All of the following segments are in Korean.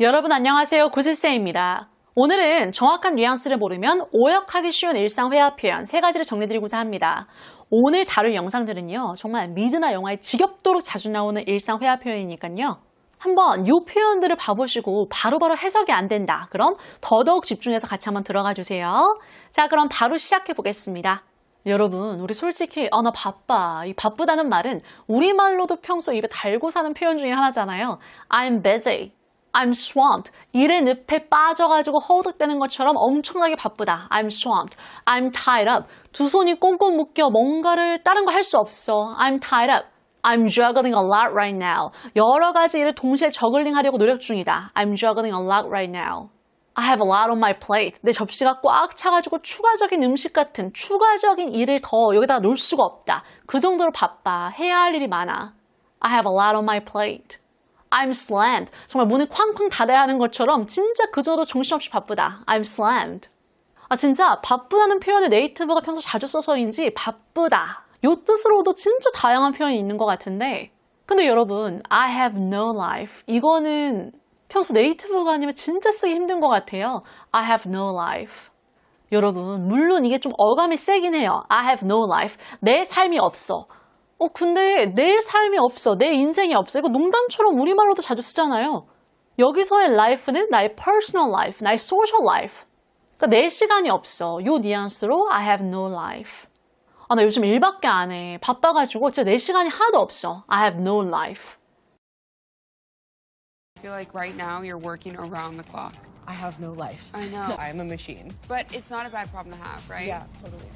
여러분 안녕하세요. 구슬쌤입니다. 오늘은 정확한 뉘앙스를 모르면 오역하기 쉬운 일상 회화 표현 세 가지를 정리드리고자 합니다. 오늘 다룰 영상들은요, 정말 미드나 영화에 지겹도록 자주 나오는 일상 회화 표현이니까요. 한번 이 표현들을 봐보시고 바로바로 해석이 안 된다. 그럼 더더욱 집중해서 같이 한번 들어가 주세요. 자, 그럼 바로 시작해 보겠습니다. 여러분, 우리 솔직히, 아, 나 바빠. 이 바쁘다는 말은 우리말로도 평소 입에 달고 사는 표현 중에 하나잖아요. I'm busy. I'm swamped. 일의 늪에 빠져가지고 허우덕대는 것처럼 엄청나게 바쁘다. I'm swamped. I'm tied up. 두 손이 꽁꽁 묶여 뭔가를 다른 거 할 수 없어. I'm tied up. I'm juggling a lot right now. 여러 가지 일을 동시에 저글링 하려고 노력 중이다. I'm juggling a lot right now. I have a lot on my plate. 내 접시가 꽉 차가지고 추가적인 음식 같은 추가적인 일을 더 여기다 놓을 수가 없다. 그 정도로 바빠. 해야 할 일이 많아. I have a lot on my plate. I'm slammed. 정말 문을 쾅쾅 닫아야 하는 것처럼 진짜 그 정도로 정신없이 바쁘다. I'm slammed. 아 진짜 바쁘다는 표현을 네이티브가 평소 자주 써서인지 바쁘다. 요 뜻으로도 진짜 다양한 표현이 있는 것 같은데 근데 여러분 I have no life 이거는 평소 네이티브가 아니면 진짜 쓰기 힘든 것 같아요. I have no life. 여러분 물론 이게 좀 어감이 세긴 해요. I have no life. 내 삶이 없어. 어, 근데 내 삶이 없어. 내 인생이 없어. 이거 농담처럼 우리말로도 자주 쓰잖아요. 여기서의 life는 나의 personal life, 나의 social life. 그러니까 내 시간이 없어. 요 뉘앙스로 I have no life. 아, 나 요즘 일밖에 안 해. 바빠가지고 진짜 내 시간이 하나도 없어. I have no life. I feel like right now you're working around the clock. I have no life. I know. I'm a machine. But it's not a bad problem to have, right? Yeah, totally.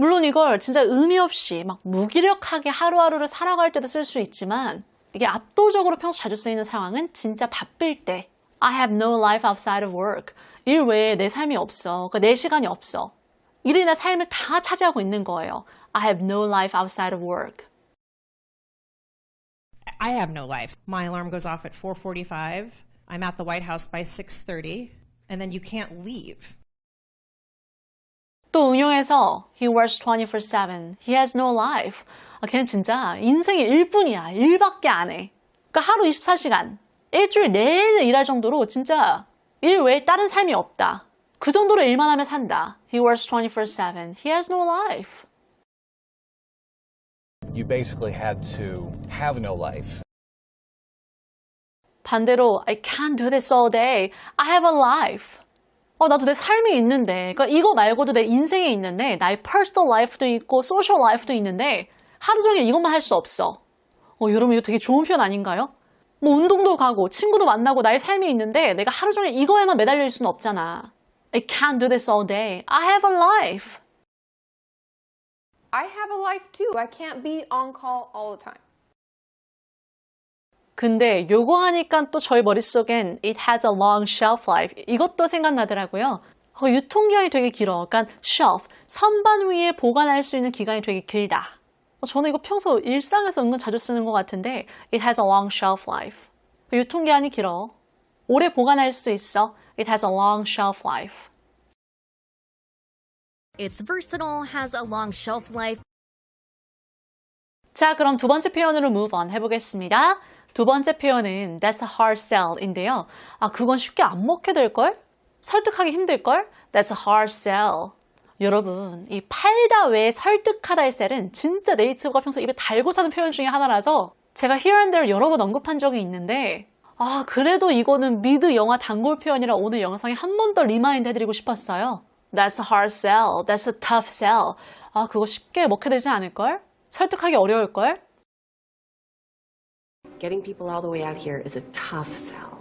물론 이걸 진짜 의미 없이 막 무기력하게 하루하루를 살아갈 때도 쓸 수 있지만 이게 압도적으로 평소 자주 쓰이는 상황은 진짜 바쁠 때 I have no life outside of work. 일 외에 내 삶이 없어. 그러니까 내 시간이 없어. 일이나 삶을 다 차지하고 있는 거예요. I have no life outside of work. I have no life. My alarm goes off at 4:45. I'm at the White House by 6:30, and then you can't leave. 또 응용해서 He works 24/7. He has no life. 아, 걔는 진짜 인생이 일뿐이야. 일밖에 안 해. 그러니까 하루 24시간, 일주일 내내 일할 정도로 진짜 일 외에 다른 삶이 없다. 그 정도로 일만 하며 산다. He works 24/7. He has no life. you basically had to have no life. 반대로 I can't do this all day. I have a life. 어, 나도 내 삶이 있는데, 그러니까 이거 말고도 내 인생이 있는데, 나의 personal life도 있고, social life도 있는데, 하루 종일 이것만 할 수 없어. 어, 여러분 이거 되게 좋은 표현 아닌가요? 뭐 운동도 가고, 친구도 만나고, 나의 삶이 있는데, 내가 하루 종일 이거에만 매달릴 수는 없잖아. I can't do this all day. I have a life. I have a life too. I can't be on call all the time. 근데 요거 하니까 또 저희 머릿속엔 it has a long shelf life 이것도 생각나더라고요. 어, 유통기한이 되게 길어. 그러니까 shelf, 선반 위에 보관할 수 있는 기간이 되게 길다. 어, 저는 이거 평소 일상에서 은근 자주 쓰는 것 같은데 it has a long shelf life. 유통기한이 길어. 오래 보관할 수 있어. It has a long shelf life. It's versatile, has a long shelf life, 자, 그럼 두 번째 표현으로 move on 해보겠습니다. 두 번째 표현은 that's a hard sell인데요. 아, 그건 쉽게 안 먹게 될걸? 설득하기 힘들걸? That's a hard sell. 여러분, 이 팔다 외에 설득하다의 셀은 진짜 네이티브가 평소 입에 달고 사는 표현 중에 하나라서 제가 here and there 여러 번 언급한 적이 있는데 아, 그래도 이거는 미드 영화 단골 표현이라 오늘 영상에 한 번 더 리마인드 해드리고 싶었어요. That's a hard sell. That's a tough sell. 아, 그거 쉽게 먹게 되지 않을걸? 설득하기 어려울걸? Getting people all the way out here is a tough sell.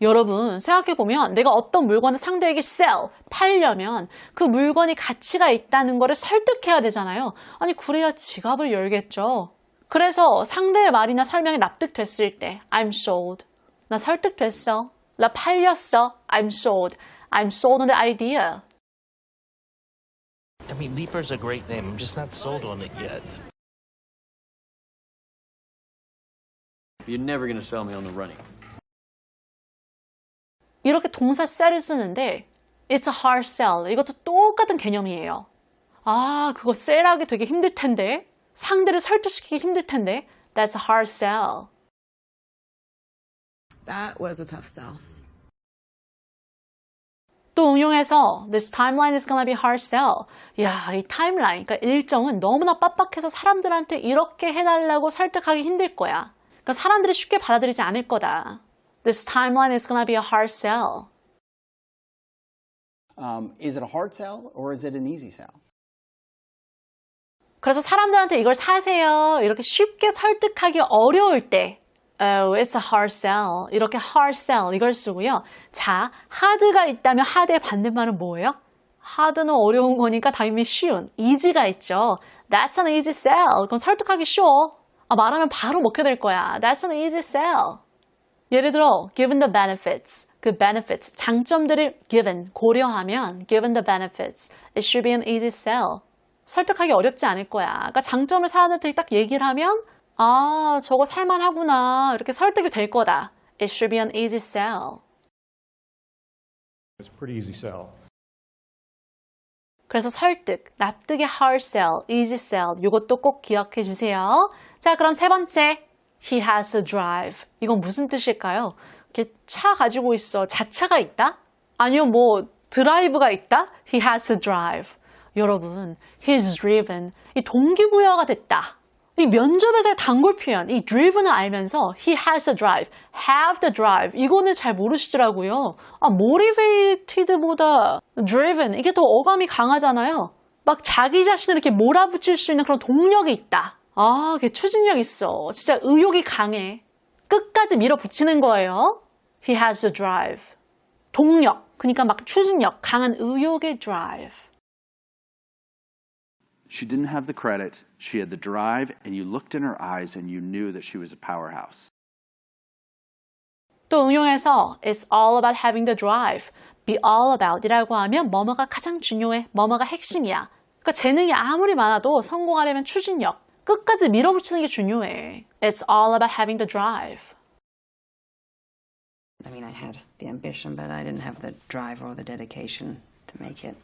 여러분, 생각해보면 내가 어떤 물건을 상대에게 sell, 팔려면 그 물건이 가치가 있다는 거를 설득해야 되잖아요. 아니, 그래야 지갑을 열겠죠. 그래서 상대의 말이나 설명이 납득됐을 때 I'm sold. 나 설득됐어. 나 팔렸어. I'm sold. I'm sold on the idea. I mean, Leaper's a great name. I'm just not sold on it yet. You're never gonna sell me on the running. 이렇게 동사 sell을 쓰는데 it's a hard sell. 이것도 똑같은 개념이에요. 아, 그거 sell하기 되게 힘들 텐데. 상대를 설득시키기 힘들 텐데. That's a hard sell. That was a tough sell. 또 응용해서 this timeline is gonna be hard sell. 야, 이 타임라인, 그러니까 일정은 너무나 빡빡해서 사람들한테 이렇게 해달라고 설득하기 힘들 거야. 그러니까 사람들이 쉽게 받아들이지 않을 거다. This timeline is gonna be a hard sell. Um, is it a hard sell or is it an easy sell? 그래서 사람들한테 이걸 사세요. 이렇게 쉽게 설득하기 어려울 때 Oh, it's a hard sell. 이렇게 hard sell 이걸 쓰고요. 자, hard가 있다면 hard의 반대말은 뭐예요? hard는 어려운 거니까 당연히 쉬운, easy가 있죠. That's an easy sell. 그건 설득하기 쉬워. 아, 말하면 바로 먹게 될 거야. That's an easy sell. 예를 들어, given the benefits. 그 benefits, 장점들을 given, 고려하면 given the benefits. It should be an easy sell. 설득하기 어렵지 않을 거야. 그러니까 장점을 사람들한테 딱 얘기를 하면 아, 저거 살만하구나. 이렇게 설득이 될 거다. It should be an easy sell. It's pretty easy sell. 그래서 설득, 납득의 hard sell, easy sell. 이것도 꼭 기억해 주세요. 자, 그럼 세 번째. He has a drive. 이건 무슨 뜻일까요? 차 가지고 있어. 자차가 있다? 아니요, 뭐 드라이브가 있다? He has a drive. 여러분, he's driven. 이 동기부여가 됐다. 이 면접에서의 단골 표현, 이 driven을 알면서 he has a drive, have the drive 이거는 잘 모르시더라고요. 아, motivated보다 driven 이게 더 어감이 강하잖아요. 막 자기 자신을 이렇게 몰아붙일 수 있는 그런 동력이 있다. 아, 그게 추진력 있어. 진짜 의욕이 강해. 끝까지 밀어붙이는 거예요. He has a drive. 동력, 그러니까 막 추진력, 강한 의욕의 drive. She didn't have the credit, she had the drive, and you looked in her eyes and you knew that she was a powerhouse. 또 응용해서 it's all about having the drive, be all about 이라고 하면 뭐뭐가 가장 중요해, 뭐뭐가 핵심이야. 그러니까 재능이 아무리 많아도 성공하려면 추진력, 끝까지 밀어붙이는 게 중요해. It's all about having the drive. I mean, I had the ambition, but I didn't have the drive or the dedication to make it.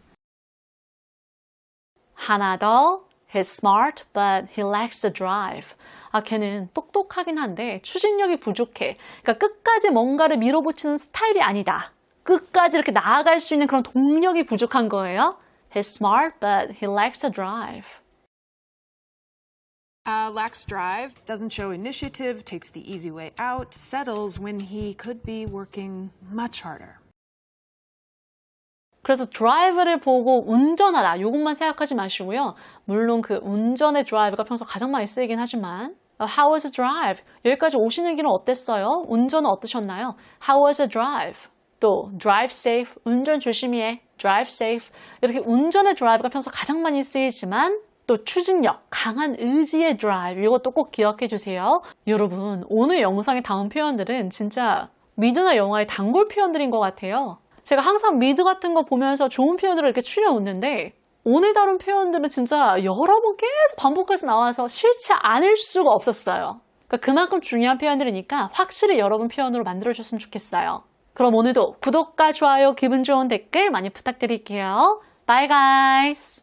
하나 더, he's smart, but he lacks the drive. 아, 걔는 똑똑하긴 한데 추진력이 부족해. 그러니까 끝까지 뭔가를 밀어붙이는 스타일이 아니다. 끝까지 이렇게 나아갈 수 있는 그런 동력이 부족한 거예요. He's smart, but he lacks the drive. Uh, lacks drive, doesn't show initiative, takes the easy way out, settles when he could be working much harder. 그래서 드라이브를 보고 운전하다 이것만 생각하지 마시고요. 물론 그 운전의 드라이브가 평소 가장 많이 쓰이긴 하지만 How was the drive? 여기까지 오시는 길은 어땠어요? 운전은 어떠셨나요? How was the drive? 또 drive safe, 운전 조심히 해. drive safe. 이렇게 운전의 드라이브가 평소 가장 많이 쓰이지만 또 추진력, 강한 의지의 드라이브 이것도 꼭 기억해 주세요. 여러분, 오늘 영상의 다음 표현들은 진짜 미드나 영화의 단골 표현들인 것 같아요. 제가 항상 미드 같은 거 보면서 좋은 표현들을 이렇게 추려놓는데 오늘 다룬 표현들은 진짜 여러 번 계속 반복해서 나와서 싫지 않을 수가 없었어요. 그러니까 그만큼 중요한 표현들이니까 확실히 여러분 표현으로 만들어주셨으면 좋겠어요. 그럼 오늘도 구독과 좋아요, 기분 좋은 댓글 많이 부탁드릴게요. Bye guys!